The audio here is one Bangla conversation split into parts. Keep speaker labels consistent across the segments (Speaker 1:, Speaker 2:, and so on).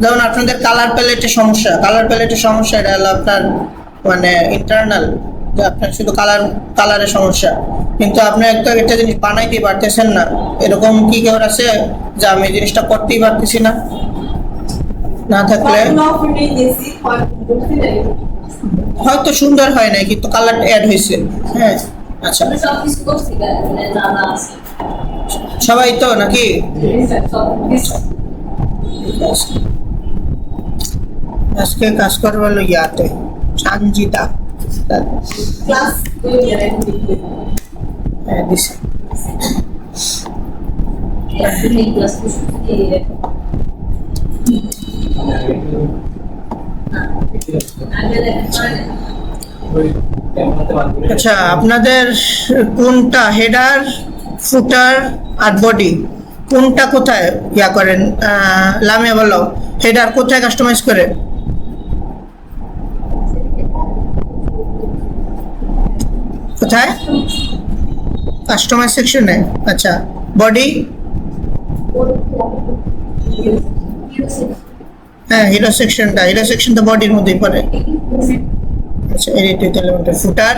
Speaker 1: যেমন আপনাদের কালার প্যালেটের সমস্যা কালার প্যালেটের সমস্যা এটা হলো আপনার মানে ইন্টারনাল যে আপনার শুধু কালার কালারের সমস্যা। কিন্তু আপনি একটা একটা জিনিস বানাইতেই পারতেছেন না। এরকম কি কেউ আছে যে আমি জিনিসটা করতেই পারতেছি না? না থাকলে হয়তো সুন্দর হয় নাই কিন্তু কালার অ্যাড হয়েছে। হ্যাঁ আচ্ছা। সবাই তো নাকি? আজকে কাজ করব হলো ইয়াতে সানজিদা।
Speaker 2: ক্লাস
Speaker 1: হ্যাঁ দিছে। আচ্ছা আপনাদের কোনটা হেডার ফুটার আর বডি? কোনটা কোথায়? ইয়া করেন আহ, লামিয়া বলো হেডার কোথায় কাস্টমাইজ করে? কোথায়? কাস্টমাইজ সেকশনে আচ্ছা বডি হ্যাঁ হিরো সেকশনটা হিরো সেকশন তো বডির মধ্যেই পড়ে। আচ্ছা এডিট এলিমেন্টার ফুটার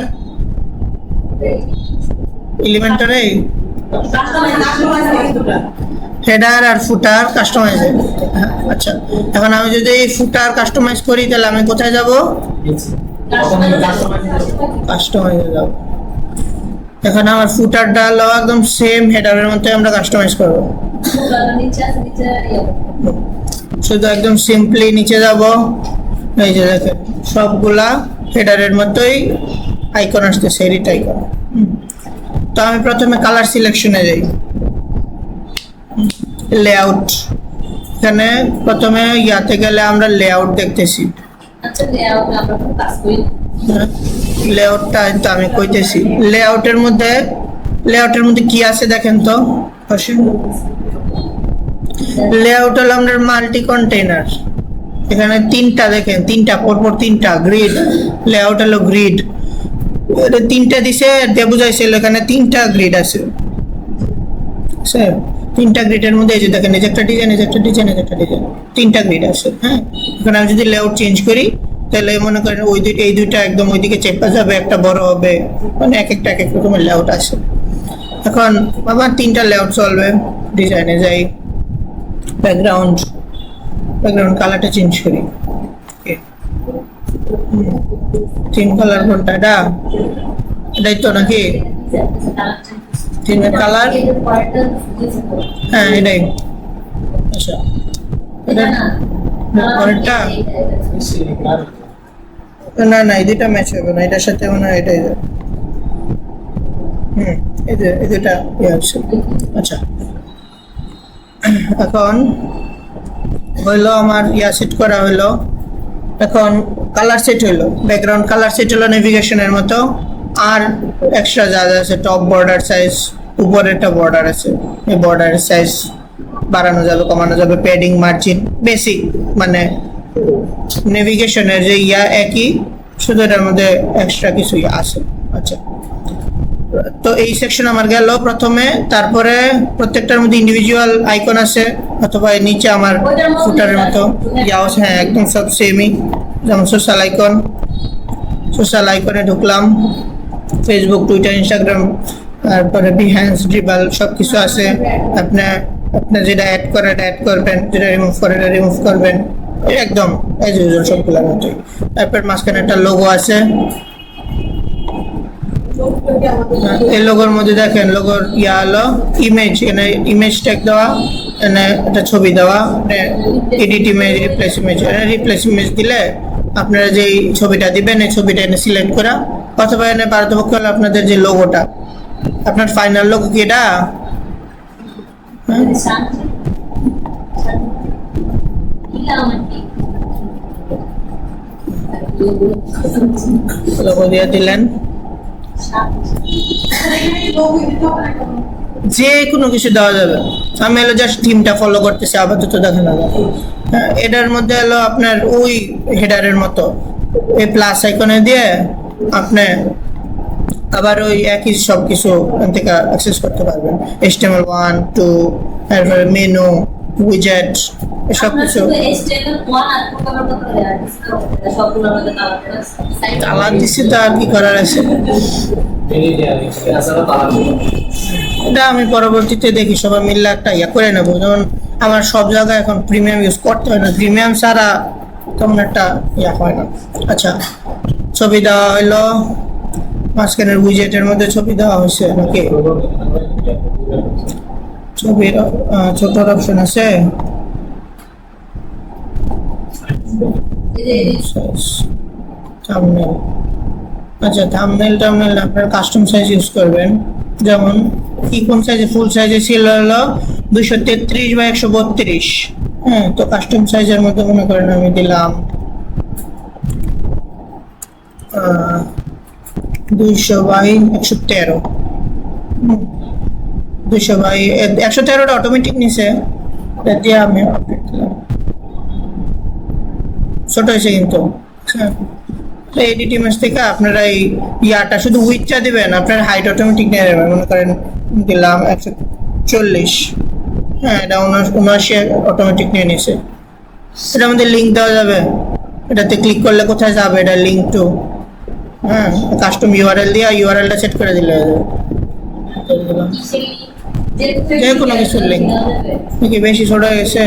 Speaker 1: এলিমেন্টারে হেডার আর ফুটার কাস্টমাইজ আচ্ছা এখন আমি যদি ফুটার কাস্টমাইজ করি তাহলে আমি কোথায় যাব? কাস্টমাইজে যাব। এখন আমার ফুটার হলো একদম সেম হেডারের মধ্যে আমরা কাস্টমাইজ করব। শুধু একদম সিম্পলি নিচে যাব। এই যে দেখেন, সবগুলা হেডারের মতোই আইকন আসতেছে এডিট আইকন তো আমি প্রথমে কালার সিলেকশনে যাই। লেআউট এখানে প্রথমে ইয়াতে গেলে আমরা লেআউট দেখতেছি।
Speaker 2: আচ্ছা লেআউট আমরা কাজ করি।
Speaker 1: লেআউটটা তো আমি কইতেছি। লেআউটের মধ্যে লেআউটের মধ্যে কি আছে দেখেন তো? লেআউট হলো আমাদের মাল্টি কন্টেইনার এখানে তিনটা দেখেন, তিনটা, পরপর তিনটা গ্রিড লেআউট হলো গ্রিড তিনটা দিছে, দিয়ে বুঝাইছিল এখানে তিনটা গ্রিড আছে। স্যার তিনটা গ্রিডের মধ্যে এই যে দেখেন, এই একটা ডিজাইন এই একটা ডিজাইন এই একটা ডিজাইন তিনটা গ্রিড আছে হ্যাঁ? এখানে আমি যদি লেআউট চেঞ্জ করি তাহলে মনে করেন ওই দুইটা এই দুইটা একদম ওইদিকে চেপা যাবে একটা বড় হবে। মানে এক একটা এক এক রকমের লেআউট আছে এখন আমার তিনটা লেআউট চলবে ডিজাইনে যাই। ব্যাকগ্রাউন্ড ব্যাকগ্রাউন্ড কালারটা চেঞ্জ করি. তিন কালার কোনটা এটা? এটাই তো নাকি? তিন কালার হ্যাঁ এটাই। আচ্ছা। এটা পরেরটা না না, এই দুটা ম্যাচ হবে না, এটার সাথে মনে হয় এটাই হুম, এই যে, এই ইয়ে আচ্ছা। এখন হইল আমার ইয়া সেট করা হইল। এখন কালার সেট হইল। ব্যাকগ্রাউন্ড কালার সেট হলো নেভিগেশনের মতো। আর এক্সট্রা যা যা আছে টপ বর্ডার সাইজ উপরে একটা বর্ডার আছে। এই বর্ডারের সাইজ বাড়ানো যাবে, কমানো যাবে প্যাডিং মার্জিন বেসিক মানে নেভিগেশনের যে ইয়া একই শুধু এটার মধ্যে এক্সট্রা কিছু আছে। আচ্ছা। তো এই সেকশন আমার গেল প্রথমে তারপরে প্রত্যেকটার মধ্যে ইন্ডিভিজুয়াল আইকন আছে অথবা নিচে আমার ফুটারের মতো যাও হ্যাঁ একদম সব সেমই যেমন সোশ্যাল আইকন সোশ্যাল আইকনে ঢুকলাম। ফেসবুক টুইটার ইনস্টাগ্রাম তারপরে বিহ্যান্স ড্রিবাল সব কিছু আছে। আপনার আপনার যেটা অ্যাড করে অ্যাড করবেন যেটা রিমুভ করে রিমুভ করবেন। একদম এজ ইউজুয়াল সবগুলোর মতোই তারপর মাঝখানে একটা লোগো আছে। এই লোগোর মধ্যে দেখেন, লোগোর ইয়া হলো ইমেজ এখানে ইমেজ ট্যাগ দেওয়া, এখানে একটা ছবি দেওয়া edit image replace image replace image দিলে আপনারা যে ছবিটা দিবেন, এই ছবিটা এনে সিলেক্ট করা। অথবা এনে পারতপক্ষ হলো আপনাদের যে লোগোটা। আপনার ফাইনাল লোগো কি এটা? হ্যাঁ? যে কোনো কিছু দেওয়া যাবে। আমি হলো জাস্ট থিমটা ফলো করতেছি আপাতত দেখানো হ্যাঁ, এটার মধ্যে হলো আপনার ওই হেডারের মতো। এই প্লাস আইকনে দিয়ে আপনি আবার ওই একই সব কিছু থেকে অ্যাক্সেস করতে পারবেন। এসটিএমএল ওয়ান টু তারপরে মেনু উইজেট এসব কিছু
Speaker 2: শুধু HTML1 আর প্রোগ্রামের কথা দেয়া আছে না? সবগুলোর মধ্যে কালার করা আছে। Site
Speaker 1: তালা দিছি তো আর কি করার আছে? এটা আমি পরবর্তীতে দেখি সবাই মিললে একটা ইয়ে করে নেব। যেমন আমার সব জায়গায় এখন প্রিমিয়াম ইউজ করতে হয় না। প্রিমিয়াম ছাড়া তেমন একটা ইয়া হয় না। আচ্ছা ছবি দেওয়া হইল। মাঝখানের উইজেটের মধ্যে ছবি দেওয়া হয়েছে নাকি? ছবির ছোটর অপশন আছে। থামনেল আচ্ছা থামনেল টামনেল আপনার কাস্টম সাইজ ইউজ করবেন। যেমন, কি, কোন সাইজে ফুল সাইজে ছিল হলো দুইশো তেত্রিশ বা একশো বত্রিশ? হ্যাঁ তো কাস্টম সাইজের মধ্যে মনে করেন আমি দিলাম দুইশো বাই একশো তেরো। দুইশো বাই একশো তেরোটা অটোমেটিক নিছে। দিয়ে আমি ছোট হয়েছে কিন্তু। এডিট ইমেজ থেকে আপনারা এই ইয়াটা শুধু উইথটা দিবেন, আপনার হাইট অটোমেটিক নিয়ে নেবেন। মনে করেন দিলাম একশো চল্লিশ। হ্যাঁ এটা উনা- উনআশি অটোমেটিক নিয়ে নিছে। এটার মধ্যে লিঙ্ক দেওয়া যাবে। এটাতে ক্লিক করলে কোথায় যাবে? এটা লিঙ্ক টু হ্যাঁ কাস্টম ইউআরএল দিয়ে ইউআরএলটা সেট করে দিলে হয়ে যাবে।
Speaker 2: যে-
Speaker 1: কোনো কিছুর
Speaker 2: যাবে।
Speaker 1: কি বেশি ছোট হয়ে গেছে।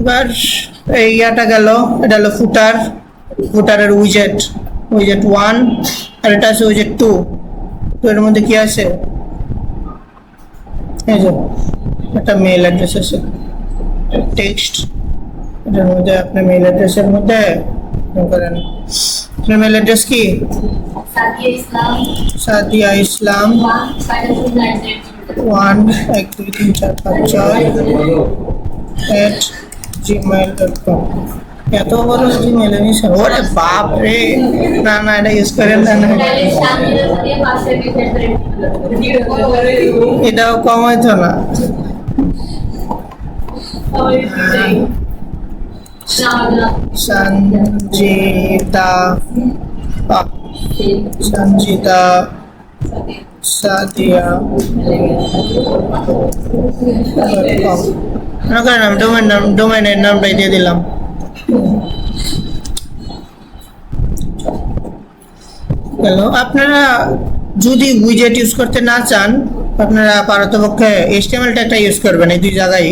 Speaker 1: এবার এই ইয়াটা গেল। এটা হলো ফুটার। ফুটারের উইজেট উইজেট ওয়ান আর এটা আছে উইজেট টু তো এর মধ্যে কি আছে? এই যে একটা মেল অ্যাড্রেস আছে টেক্সট এটার মধ্যে আপনার মেল অ্যাড্রেসের মধ্যে মনে করেন আপনার মেল অ্যাড্রেস কি
Speaker 2: Sadia Islam
Speaker 1: Sadia Islam
Speaker 2: one five two nine zero
Speaker 1: one এক দুই তিন চার পাঁচ ছয় এট জিমেল ডট কম এত বড় জিমেল নিয়েছেন ওরে বাপ রে না না এটা ইউজ করেন না না
Speaker 2: তাহলে সাদিয়া সাদিয়া পাশে বিশেষ
Speaker 1: এটাও কম হইতো না সঞ্জিতা সঞ্জিতা সাদিয়া আমি ডোমেন নাম ডোমেনের নামটাই দিয়ে দিলাম। হ্যালো আপনারা যদি উইজেট ইউজ করতে না চান আপনারা পারতপক্ষে এইচটিএমএল একটা ইউজ করবেন এই দুই জায়গায়।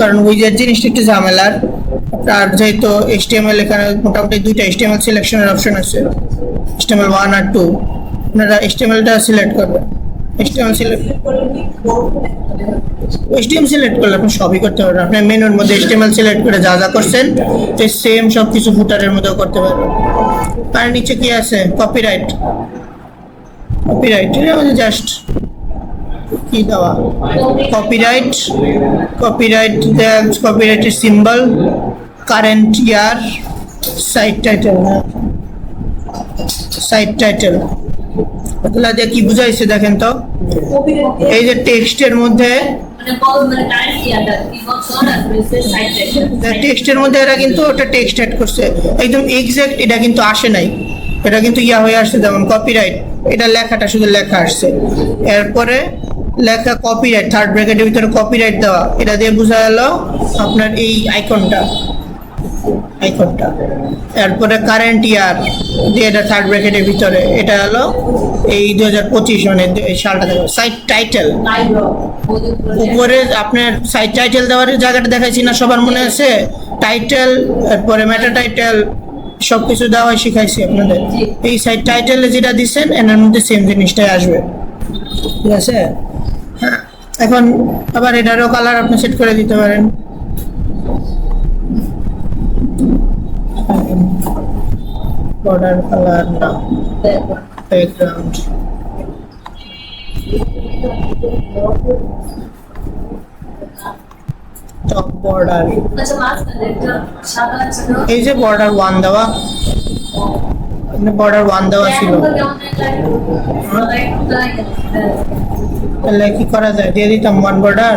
Speaker 1: কারণ উইজেট জিনিসটা একটু ঝামেলার। আর যেহেতু এইচটিএমএল এখানে মোটামুটি দুইটা এইচটিএমএল সিলেকশনের অপশন আছে। এইচটিএমএল ওয়ান আর টু আপনারা এইচটিএমএলটা সিলেক্ট করবেন। এইচটিএমএল সিলেক্ট এইচটিএম সিলেক্ট করলে আপনি সবই করতে পারবেন। আপনি মেনুর মধ্যে এইচটিএমএল সিলেক্ট করে যা যা করছেন তো সেম সব কিছু ফুটারের মধ্যেও করতে পারবেন। আর নিচে কি আছে? কপিরাইট কপিরাইট জাস্ট কি দেওয়া? কপিরাইট কপিরাইট কপিরাইটের symbol current year site title site title এগুলা দিয়ে কি বুঝাইছে দেখেন তো। এই যে টেক্সটের মধ্যে টেক্সটের মধ্যে এরা কিন্তু ওটা টেক্সট অ্যাড করছে। একদম এক্সাক্ট এটা কিন্তু আসে নাই। এটা কিন্তু ইয়া হয়ে আসছে যেমন কপিরাইট এটা লেখাটা শুধু লেখা আসছে। এরপরে লেখা কপিরাইট থার্ড ব্র্যাকেটের ভিতরে কপিরাইট দেওয়া। এটা দিয়ে বোঝা গেল আপনার এই আইকনটা আইকনটা এরপরে কারেন্ট ইয়ার দিয়ে এটা থার্ড ব্র্যাকেটের ভিতরে। এটা হলো এই দু হাজার পঁচিশ মানে সালটা সাইট টাইটেল উপরে আপনার সাইড টাইটেল দেওয়ার জায়গাটা দেখাইছি না সবার মনে আছে? টাইটেল এরপরে মেটা টাইটেল সব কিছু দেওয়া শিখাইছি আপনাদের। এই সাইড টাইটেলে যেটা দিচ্ছেন এনার মধ্যে সেম জিনিসটাই আসবে। ঠিক আছে? এখন আবার এটারও কালার আপনি সেট করে দিতে পারেন। বর্ডার কালার না ব্যাকগ্রাউন্ড টপ বর্ডার এই যে বর্ডার ওয়ান দেওয়া। বর্ডার ওয়ান দেওয়া ছিল। তাহলে কি করা যায়? দিয়ে দিতাম ওয়ান বর্ডার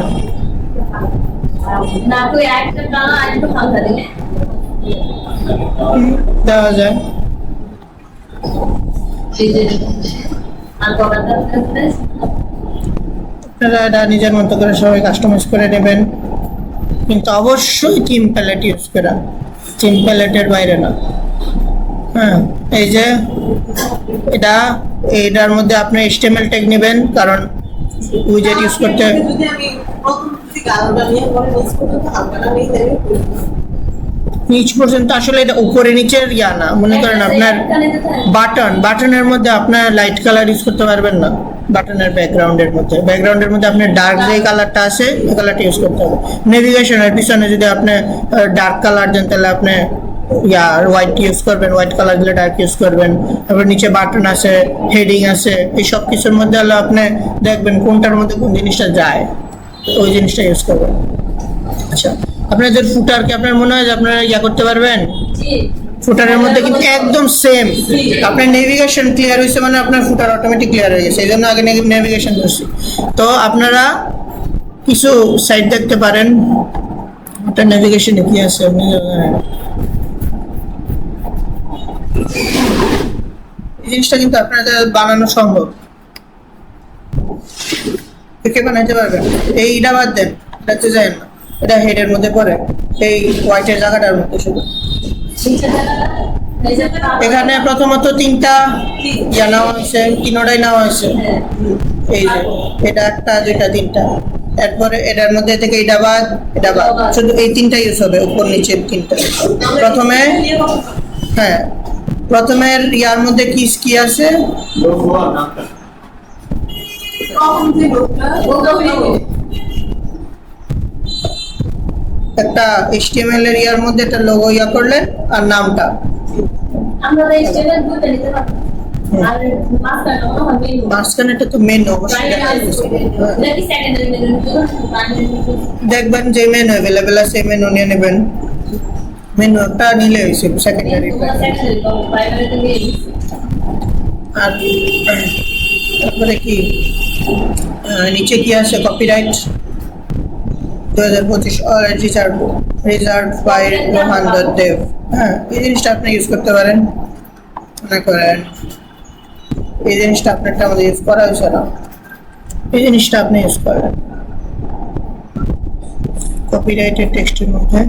Speaker 1: দেওয়া যায়। আপনারা এটা নিজের মতো করে সবাই কাস্টমাইজ করে নেবেন। কিন্তু অবশ্যই চিম প্যালেট ইউজ করা। চিম প্যালেটের বাইরে না। হ্যাঁ। এই যে এটা এইটার মধ্যে আপনি স্টেমেল টেক নেবেন কারণ উইজেট ইউজ করতে নিচ পর্যন্ত আসলে এটা উপরে নিচের ইয়া না মনে করেন আপনার বাটন বাটনের মধ্যে আপনার লাইট কালার ইউজ করতে পারবেন না বাটনের ব্যাকগ্রাউন্ডের মধ্যে। ব্যাকগ্রাউন্ডের মধ্যে আপনার ডার্ক যে কালারটা আছে ওই কালারটা ইউজ করতে হবে। নেভিগেশনের পিছনে যদি আপনি ডার্ক কালার দেন তাহলে আপনি ইয়া হোয়াইট ইউজ করবেন হোয়াইট কালার দিলে ডার্ক ইউজ করবেন। তারপর নিচে বাটন আছে হেডিং আছে এই সব কিছুর মধ্যে হলো আপনি দেখবেন কোনটার মধ্যে কোন জিনিসটা যায়। ওই জিনিসটা ইউজ করবেন। আচ্ছা আপনাদের ফুটার কি আপনার মনে হয় যে আপনারা ইয়া করতে পারবেন? ফুটারের মধ্যে কিন্তু একদম সেম আপনার নেভিগেশন ক্লিয়ার হয়েছে মানে আপনার ফুটার অটোমেটিক ক্লিয়ার হয়ে গেছে। এই জন্য আগে নেভিগেশন করছি। তো আপনারা কিছু সাইট দেখতে পারেন। ওটা নেভিগেশনে কি আছে? আপনি। এই জিনিসটা কিন্তু আপনাদের বানানো সম্ভব। কে বানাইতে পারবেন। এইটা বাদ দেন এটাতে যায় না। এটা হেডের মধ্যে পড়ে, এই হোয়াইটের জায়গাটার মধ্যে শুধু। এখানে প্রথমত তিনটা ইয়া নেওয়া হয়েছে, তিনোটাই নেওয়া হয়েছে।
Speaker 2: হ্যাঁ
Speaker 1: এই যে, এটা একটা, দুইটা, তিনটা। এরপরে এটার মধ্যে থেকে এটা বাদ এটা বাদ। শুধু এই তিনটা ইউজ হবে, উপর, নিচের তিনটা। প্রথমে হ্যাঁ প্রথমের ইয়ার মধ্যে কি কি আছে? একটা এইচটিএমএল এর ইয়ার মধ্যে একটা লোগো ইয়া করলেন, আর নামটা?
Speaker 2: মাঝখানে
Speaker 1: এটা তো মেনু দেখবেন যে মেনু অ্যাভেলেবেল আছে মেনু নিয়ে নেবেন। মেনু একটা নিলে হয়েছে সেকেন্ডারি
Speaker 2: তোমরা সেকেন্ডারি প্রাইমারিতে নিয়ে
Speaker 1: আর তারপরে কি আহ, নিচে কি আছে কপিরাইট দু হাজার পঁচিশ reserve reserve by Rohan Dev হ্যাঁ এই জিনিসটা আপনি ইউজ করতে পারেন মনে করেন এই জিনিসটা আপনারটা আমাদের ইউজ করা হয়েছে না এই জিনিসটা আপনি ইউজ করেন কপিরাইটের টেক্সটের মধ্যে হ্যাঁ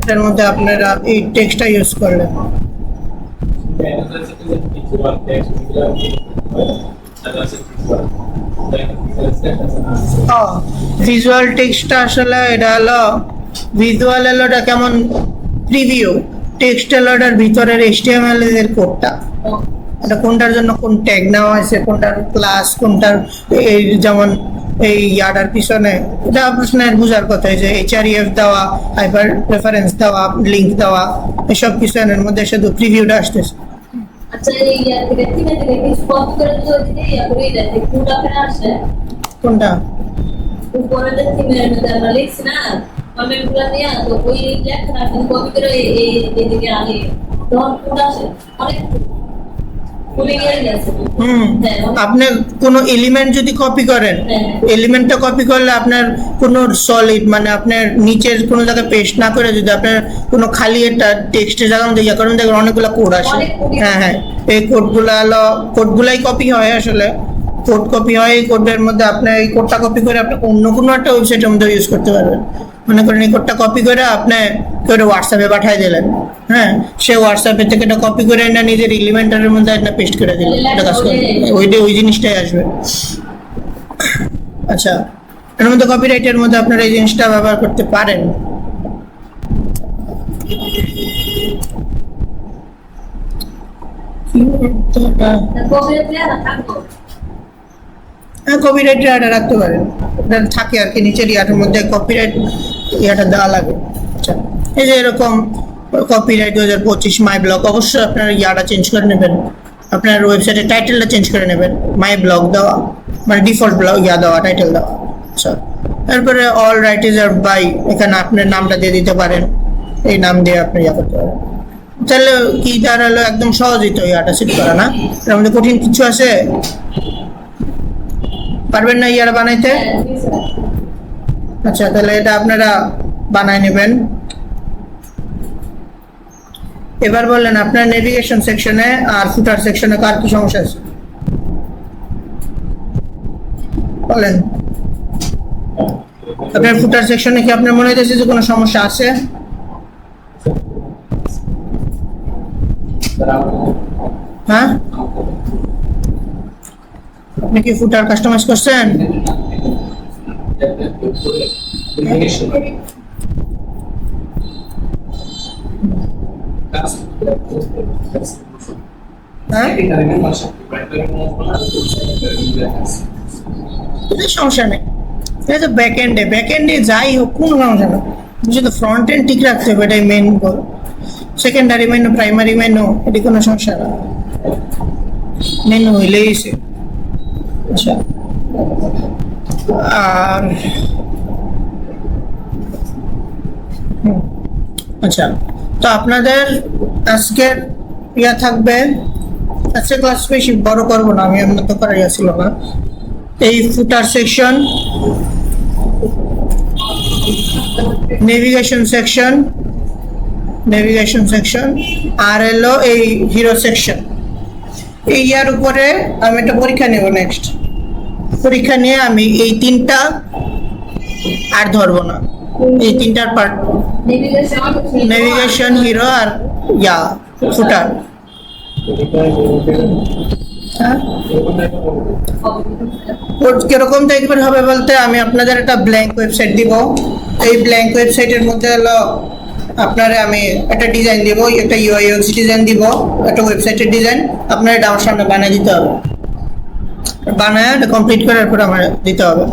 Speaker 1: এটার মধ্যে আপনারা এই টেক্সটটা ইউজ করলেন ভিজুয়াল টেক্সটটা আসলে এটা হলো ভিজুয়াল হলো এটা কেমন? প্রিভিউ টেক্সট হলো এটার ভিতরের এইচটিএমএল এর কোডটা এটা কোনটার জন্য কোন ট্যাগ নেওয়া হয়েছে কোনটার ক্লাস কোনটার এই যেমন এই ইয়ার্ডার পিছনে এটা আপনার বোঝার কথা যে এইচআরইএফ দেওয়া হাইপার রেফারেন্স দেওয়া লিঙ্ক দেওয়া এসব কিছু এর মধ্যে শুধু প্রিভিউটা আসতেছে।
Speaker 2: আচ্ছা
Speaker 1: কোনটা
Speaker 2: উপরে যে থিমের মধ্যে আমরা লিখছি না কমেন্টগুলো দিয়ে তো ওই লেখাটা আপনি কপি করে এই এই এদিকে আগে তখন পুরো আসে? অনেক ভুলে গিয়ে গেছে
Speaker 1: হুম। আপনি কোনো এলিমেন্ট যদি কপি করেন। এলিমেন্টটা কপি করলে আপনার কোনো সলিড মানে আপনার নিচের কোনো জায়গায় পেস্ট না করে যদি আপনার কোনো খালি একটা টেক্সটের জায়গার মধ্যে ইয়ে করেন দেখবেন অনেকগুলো কোড আসে। হ্যাঁ হ্যাঁ। এই কোডগুলো হলো কোডগুলাই কপি হয় আসলে। কোড কপি হয় এই কোডের মধ্যে আপনি এই কোডটা কপি করে আপনি অন্য কোনো একটা ওয়েবসাইটের মধ্যে ইউজ করতে পারবেন। মনে করেন এই কোডটা কপি করে আপনি কেউ হোয়াটসঅ্যাপে পাঠিয়ে দিলেন। হ্যাঁ? সে হোয়াটসঅ্যাপে থেকে এটা কপি করে না নিজের এলিমেন্টারের মধ্যে একটা পেস্ট করে দিলেন। এটা কাজ করবে ওইটা ওই জিনিসটাই আসবে। আচ্ছা এর মধ্যে কপিরাইটের মধ্যে আপনারা এই জিনিসটা ব্যবহার করতে পারেন। এটা?
Speaker 2: কপি
Speaker 1: হ্যাঁ কপিরাইট ইয়াটা রাখতে পারেন থাকে আর কি, নিচের ইয়াটার মধ্যে কপিরাইট ইয়াটা দেওয়া লাগে। আচ্ছা এই যে এরকম কপিরাইট দু হাজার পঁচিশ মাই ব্লগ অবশ্যই আপনার ইয়াটা চেঞ্জ করে নেবেন। আপনার ওয়েবসাইটের টাইটেলটা চেঞ্জ করে নেবেন। মাই ব্লগ দেওয়া মানে ডিফল্ট ব্লগ ইয়া দেওয়া টাইটেল দেওয়া। আচ্ছা তারপরে all right is R by এখানে আপনার নামটা দিয়ে দিতে পারেন। এই নাম দিয়ে আপনি ইয়া করতে পারেন। তাহলে কি দাঁড়াল, একদম সহজই তো ইয়াটা সেট করা না? এর মধ্যে কঠিন কিছু আছে? পারবেন না ইয়ার বানাইতে?
Speaker 2: হ্যাঁ।
Speaker 1: আচ্ছা তাহলে এটা আপনারা বানায় নেবেন। এবার বললেন আপনার নেভিগেশন সেকশনে আর ফুটার সেকশনে কার কি সমস্যা আছে? বলেন। আপনার ফুটার সেকশনে কি আপনার মনে হইতেছে যে কোনো সমস্যা আছে? হ্যাঁ? আপনি কি ফুটার কাস্টমাইজ করছেন? হ্যাঁ? সমস্যা নেই। ব্যাক এন্ডে ব্যাক যাই হোক ফ্রন্ট এন্ড ঠিক main secondary menu primary menu এটি কোনো সমস্যা না মেনু হইলেই সে আচ্ছা। আচ্ছা। তো আপনাদের আজকের ইয়া থাকবে, আজকে ক্লাস বেশি বড় করব না, আমি এমন তো ইয়া ছিল না। এই footer section navigation section navigation section আর এলো এই হিরো সেকশন এই ইয়ার উপরে আমি একটা পরীক্ষা নেব নেক্সট পরীক্ষা নিয়ে আমি এই তিনটা আর ধরবো না। এই তিনটার পার্ট নেভিগেশন হিরো আর ইয়া ফুটার হ্যাঁ? কীরকম টাইপের হবে বলতে আমি আপনাদের একটা ব্ল্যাঙ্ক ওয়েবসাইট দিব। এই ব্ল্যাঙ্ক ওয়েবসাইটের মধ্যে হলো আপনারে আমি একটা ডিজাইন দিব, একটা ইউআই ইউএক্স ডিজাইন দিব, একটা ওয়েবসাইটের ডিজাইন আপনার আমার সামনে বানিয়ে দিতে হবে। বানায় কমপ্লিট করার পর আমার দিতে হবে।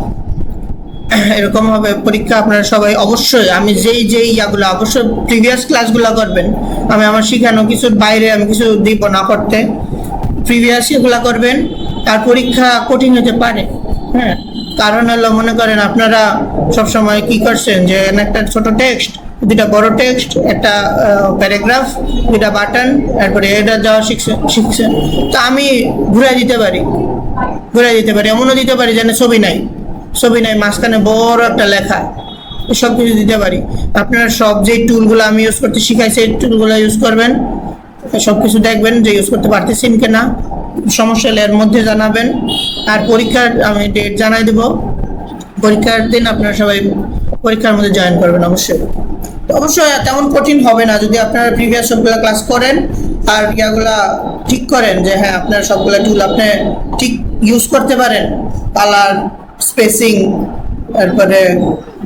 Speaker 1: এরকম হবে পরীক্ষা আপনারা সবাই অবশ্যই, আমি যেই যেই ইয়াগুলো, অবশ্যই প্রিভিয়াস ক্লাসগুলো করবেন। আমি আমার শিখানো কিছুর বাইরে আমি কিছু দিব না করতে। প্রিভিয়াস এগুলা করবেন আর পরীক্ষা কঠিন হতে পারে। হ্যাঁ কারণ হলো মনে করেন আপনারা সবসময় কি করছেন যে একটা ছোট টেক্সট দুটা বড় টেক্সট একটা প্যারাগ্রাফ দুটা বাটন তারপরে এটা যাওয়া শিখছেন শিখছেন। তো আমি ঘুরে দিতে পারি। ঘুরে দিতে পারি, এমনও দিতে পারি যেন ছবি নাই। ছবি নাই, মাঝখানে বড় একটা লেখা সব কিছু দিতে পারি। আপনারা সব যে টুলগুলো আমি ইউজ করতে শিখাইছি এই টুলগুলো ইউজ করবেন। সব কিছু দেখবেন যে ইউজ করতে পারতেছেন কি না সমস্যা হলে এর মধ্যে জানাবেন। আর পরীক্ষার, আমি ডেট জানাই দেব। পরীক্ষার দিন আপনারা সবাই পরীক্ষার মধ্যে জয়েন করবেন অবশ্যই। অবশ্যই তেমন কঠিন হবে না, যদি আপনারা প্রিভিয়াস সবগুলো ক্লাস করেন। আর ইয়াগুলা ঠিক করেন যে হ্যাঁ আপনার সবগুলা টুল আপনি ঠিক ইউজ করতে পারেন। কালার স্পেসিং তারপরে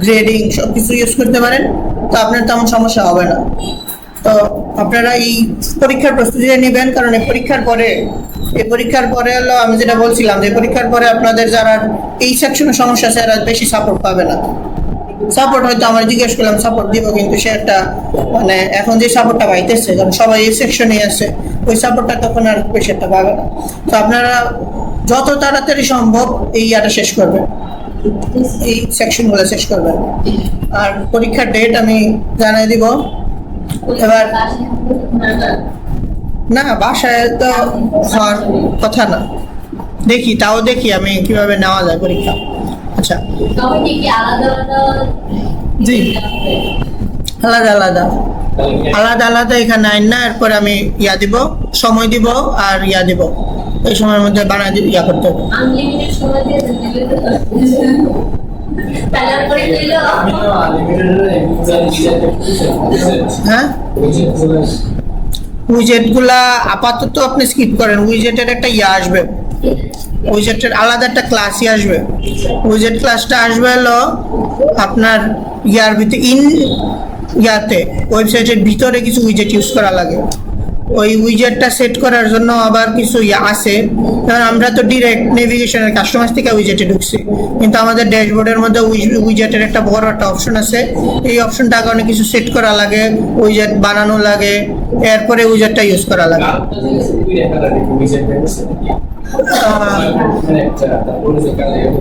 Speaker 1: গ্রেডিং সব কিছু ইউজ করতে পারেন। তো আপনার তেমন সমস্যা হবে না। তো আপনারা এই পরীক্ষার প্রস্তুতিটা নেবেন, কারণ এই পরীক্ষার পরে, এই পরীক্ষার পরে হলো আমি যেটা বলছিলাম যে পরীক্ষার পরে আপনাদের যারা এই সেকশনে সমস্যা আছে, এরা বেশি সাপোর্ট পাবে না। সাপোর্ট হয়তো আমার জিজ্ঞেস করলাম সাপোর্ট দিব কিন্তু সে একটা মানে এখন যে সাপোর্টটা পাইতেছে কারণ সবাই এই সেকশনে আছে, ওই সাপোর্টটা তখন আর বেশি একটা পাবে না। তো আপনারা যত তাড়াতাড়ি সম্ভব এই ইয়াটা শেষ করবেন। এই সেকশন সেকশনগুলো শেষ করবেন। আর পরীক্ষার ডেট আমি জানাই দিব। এবার না, বাসায় তো হওয়ার কথা না। দেখি, তাও দেখি আমি কীভাবে নেওয়া যায় পরীক্ষা। আচ্ছা।
Speaker 2: তবে কি কি আলাদা আলাদা
Speaker 1: জি। আলাদা আলাদা। আলাদা আলাদা এখানে আইন না এরপর আমি ইয়া দিব সময় দিব আর ইয়া দিব। এই সময়ের মধ্যে বানায় দিব ইয়া করতে হবে। হ্যাঁ? উইজেটগুলা আপাতত আপনি স্কিপ করেন। উইজেটের একটা ইয়ে আসবে। উইজেটের আলাদা একটা ক্লাসই আসবে। উইজেট ক্লাসটা আসবে হলো আপনার ইয়ার ভিতরে ইন ইয়াতে ওয়েবসাইটের ভিতরে কিছু উইজেট ইউজ করা লাগে। ওই উইজেটটা সেট করার জন্য আবার কিছু ইয়া আছে। কারণ আমরা তো ডিরেক্ট নেভিগেশনের কাস্টমার থেকে উইজেটে ঢুকছি। কিন্তু আমাদের ড্যাশবোর্ডের মধ্যে উইজেটের একটা বড় একটা অপশন আছে। এই অপশনটা কারণে কিছু সেট করা লাগে উইজেট বানানো লাগে, এরপরে উইজেটটা ইউজ করা লাগে।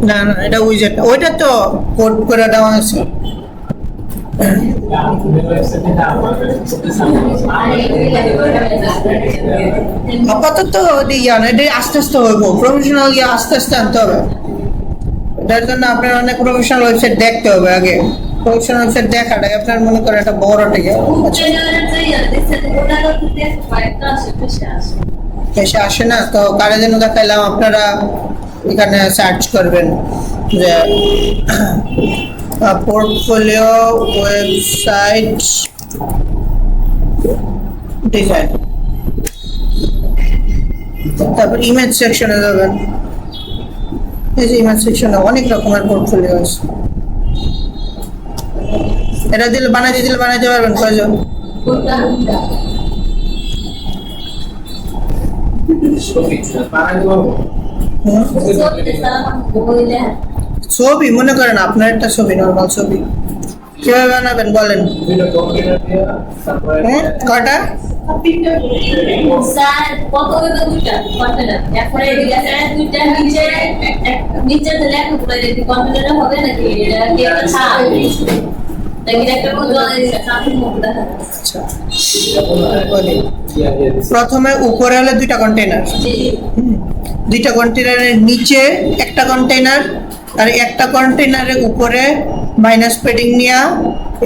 Speaker 1: না না, এটা ওইটা তো করে দেওয়া আছে আপাতত আস্তে আস্তে হইব। প্রফেশনাল ইয়া আস্তে আস্তে আনতে হবে। এটার জন্য আপনার অনেক প্রফেশনাল ওয়েবসাইট দেখতে হবে আগে। প্রফেশনাল ওয়েবসাইট দেখাটাই আপনার মনে করেন একটা বড় টিকে এসে আসে না, তো কারে যেন দেখাইলাম, আপনারা এখানে সার্চ করবেন যে পোর্টফোলিও ওয়েবসাইট ডিজাইন তারপর ইমেজ সেকশনে যাবেন। এই যে ইমেজ সেকশনে অনেক রকমের পোর্টফোলিও আছে। এটা দিলে বানাইতে দিলে বানাইতে পারবেন, কয়জন হুম? ছবি মনে করেন আপনার একটা ছবি নর্মাল ছবি। কীভাবে বানাবেন বলেন?
Speaker 2: আছে দুইটা নিচে নিচে লেখা হবে নাকি?
Speaker 1: প্রথমে উপরে হলে দুইটা কন্টেনার দুইটা কন্টেনারের নিচে একটা কন্টেনার আর একটা কন্টেনারের উপরে মাইনাস পেডিং নেওয়া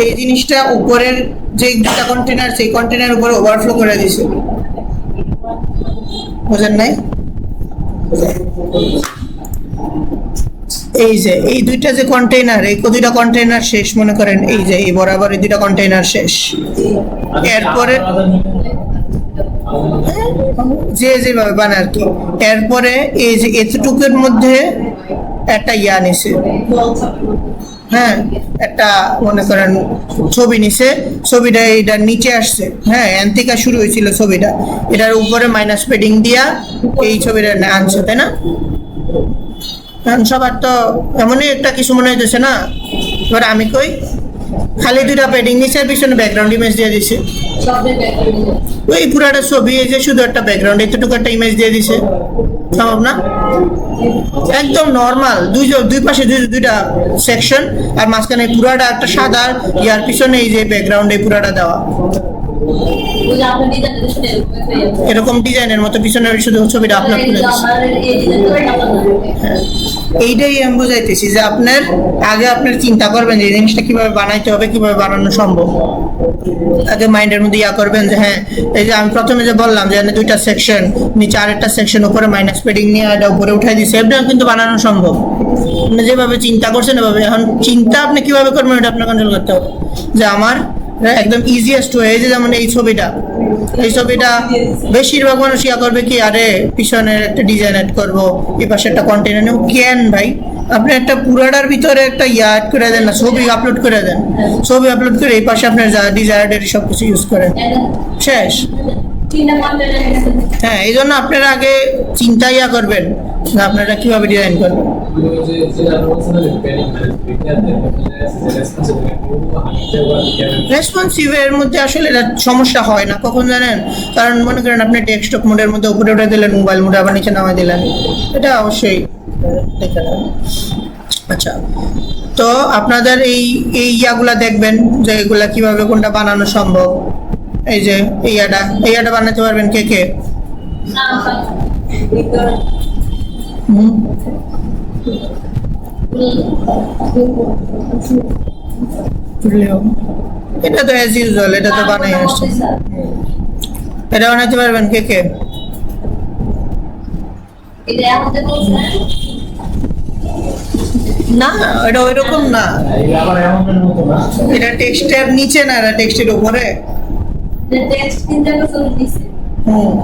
Speaker 1: এই জিনিসটা উপরের যে দুটা কন্টেনার সেই কন্টেনার উপরে ওভারফ্লো করে দিছে। বুঝেন নাই? এই যে, এই দুইটা যে কন্টেইনার এই দুইটা কন্টেইনার শেষ, মনে করেন, এই যে, এই বরাবর এই দুইটা কন্টেইনার শেষ। এরপরে যে যেভাবে বানায় আর কি। এরপরে এই যে এতটুকুর মধ্যে একটা ইয়া নিছে। হ্যাঁ একটা, মনে করেন, ছবি নিছে। ছবিটা এটার নিচে আসছে। হ্যাঁ থেকে শুরু হয়েছিল ছবিটা। এটার উপরে মাইনাস পেডিং দিয়া এই ছবিটা আনছে, তাই না? সবার তো এমনই একটা কিছু মনে হইতেছে না। এবার আমি কই, খালি দুইটা পেডিং নিচে পিছনে ব্যাকগ্রাউন্ড ইমেজ দিয়ে দিছে। ওই পুরাটা ছবি, এই যে শুধু একটা ব্যাকগ্রাউন্ড এতটুকু একটা ইমেজ দিয়ে দিছে। সম্ভব না? একদম নর্মাল দুই দুই পাশে দুই দুইটা সেকশন আর মাঝখানে পুরাটা একটা সাদা, ইয়ার পিছনে এই যে ব্যাকগ্রাউন্ড পুরাটা দেওয়া।
Speaker 2: এরকম
Speaker 1: ডিজাইনের মতো পিছনে শুধু ছবিটা
Speaker 2: আপনার টাকা
Speaker 1: হ্যাঁ। এইটাই আমি বুঝাইতেছি যে আপনার আগে আপনার চিন্তা করবেন যে জিনিসটা কীভাবে বানাইতে হবে, কীভাবে বানানো সম্ভব। আগে মাইন্ডের মধ্যে ইয়া করবেন যে হ্যাঁ এই যে আমি প্রথমে যে বললাম যে দুইটা সেকশন, নিচে আরেকটা সেকশন, উপরে মাইনাস পেডিং নিয়ে এটা উপরে উঠাই দিচ্ছে এটা কিন্তু বানানো সম্ভব। আপনি যেভাবে চিন্তা করছেন এভাবে, এখন চিন্তা আপনি কীভাবে করবেন এটা আপনার কন্ট্রোল করতে হবে। যে আমার একদম ইজিয়েস্ট ওয়ে যে যেমন এই ছবিটা। এই ছবিটা বেশিরভাগ মানুষ ইয়া করবে কি, আরে পিছনের একটা ডিজাইন অ্যাড করব, এই পাশে একটা কন্টেনার নেব কেন ভাই, আপনি একটা পুরাটার ভিতরে একটা ইয়া অ্যাড করে দেন না, ছবি আপলোড করে দেন। ছবি আপলোড করে এই পাশে আপনার যা ডিজায়ার্ড সব কিছু ইউজ করেন। শেষ। হ্যাঁ এই জন্য আপনারা আগে চিন্তা ইয়া করবেন আপনারা কীভাবে ডিজাইন করবেন। রেসপন্সিভ এর মধ্যে আসলে এটা সমস্যা হয় না কখন জানেন? কারণ মনে করেন আপনি ডেস্কটপ মোডের মধ্যে উপরে উঠে দিলেন মোবাইল মোডে আবার নিচে নামাই দিলেন। এটা অবশ্যই দেখে আচ্ছা তো আপনাদের এই এই ইয়াগুলা দেখবেন যে এগুলা কীভাবে কোনটা বানানো সম্ভব? এই যে এই ইয়াটা এই ইয়াটা বানাতে পারবেন কে কে? হুম? এটা তো অ্যাজ ইউজুয়াল এটা তো বানাই আসছে। এটা বানাতে পারবেন কে কে?
Speaker 2: এটা আমাদের বলছে
Speaker 1: না? এটা ওইরকম না। এটা টেক্সটের নিচে না এটা টেক্সটের উপরে।
Speaker 2: যে টেক্সট তিনটা বছর দিছে।
Speaker 1: হুম।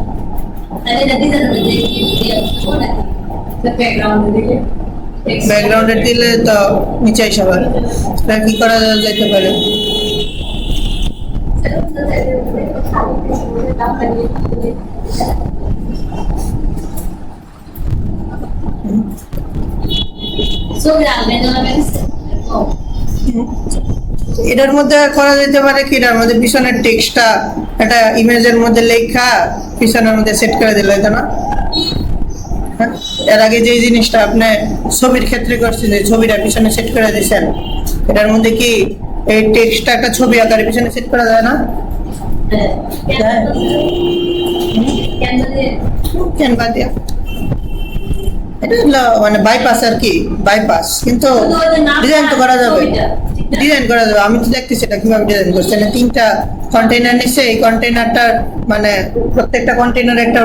Speaker 2: ব্যাকগ্রাউন্ড
Speaker 1: দিলে তো নিচাই সবার। এটা কি করা যেতে পারে? এটার মধ্যে করা যেতে পারে কি? এটার মধ্যে পিছনের টেক্সটটা একটা ইমেজের মধ্যে লেখা পিছনের মধ্যে সেট করে দিলে না? এর আগে যে জিনিসটা আপনি ছবির ক্ষেত্রে করছেন, যে ছবিটা পিছনে সেট করে দিয়েছেন, এটার মধ্যে কি এই টেক্সটটা একটা ছবি আকারে পিছনে সেট করা যায় না? এটা মানে বাইপাস আর কি বাইপাস কিন্তু ডিজাইন তো করা যাবে। ডিজাইন করা যাবে। আমি তো কীভাবে ডিজাইন তিনটা মানে প্রত্যেকটা কন্টেইনার একটা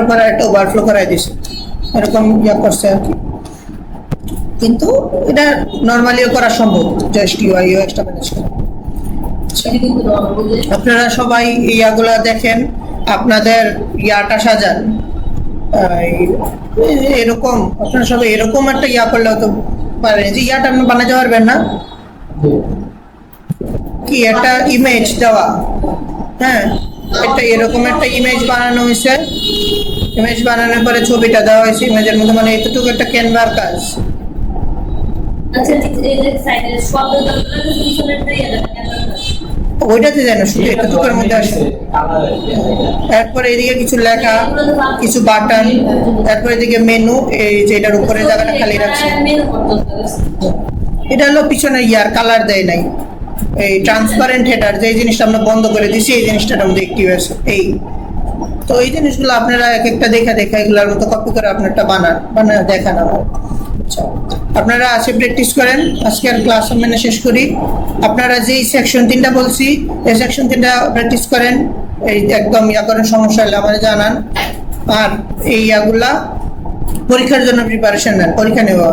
Speaker 1: ওভারফ্লো করাই দিছে। এরকম ইয়া করছে আর কি। কিন্তু এটা নর্মালিও করা সম্ভব জাস্ট ইউআই ইউএক্সটা ম্যানেজ করা। আপনারা সবাই ইয়াগুলা দেখেন আপনাদের ইয়াটা সাজান। এরকম আপনারা সবাই এরকম একটা ইয়া করলে তো পারেন। যে ইয়াটা আপনি বানাতে পারবেন না? কি একটা ইমেজ দেওয়া। হ্যাঁ? একটা এরকম একটা ইমেজ বানানো হয়েছে। ইমেজ বানানোর পরে ছবিটা দেওয়া হয়েছে ইমেজের মধ্যে মানে এতটুকু একটা ক্যানভার কাজ।
Speaker 2: আচ্ছা ঠিক এই যে সাইডের শব্দ দরকার পিছনেরটাই এটা ক্যামেরা
Speaker 1: ওইটাতে যেন শুধু এতটুকুর মধ্যে আসে। তারপরে এদিকে কিছু লেখা কিছু বাটন তারপরে এদিকে মেনু এই যে এটার উপরে জায়গাটা খালি রাখছে। এটা হলো পিছনে ইয়ার কালার দেয় নাই। এই ট্রান্সপারেন্ট হেডার যে জিনিসটা আমরা বন্ধ করে দিছি এই জিনিসটার মধ্যে একটিভ আছে এই। তো এই জিনিসগুলো আপনারা এক একটা দেখা দেখা এগুলোর মতো কপি করে আপনারটা বানান বানা দেখান আমার আচ্ছা, আপনারা আছে প্র্যাকটিস করেন। আজকের ক্লাস মানে শেষ করি। আপনারা যেই সেকশন তিনটা বলছি এই সেকশন তিনটা প্র্যাকটিস করেন। এই একদম ইয়া সমস্যা হলে আমাদের জানান। আর এই ইয়াগুলা পরীক্ষার জন্য প্রিপারেশন নেন পরীক্ষা নেওয়া।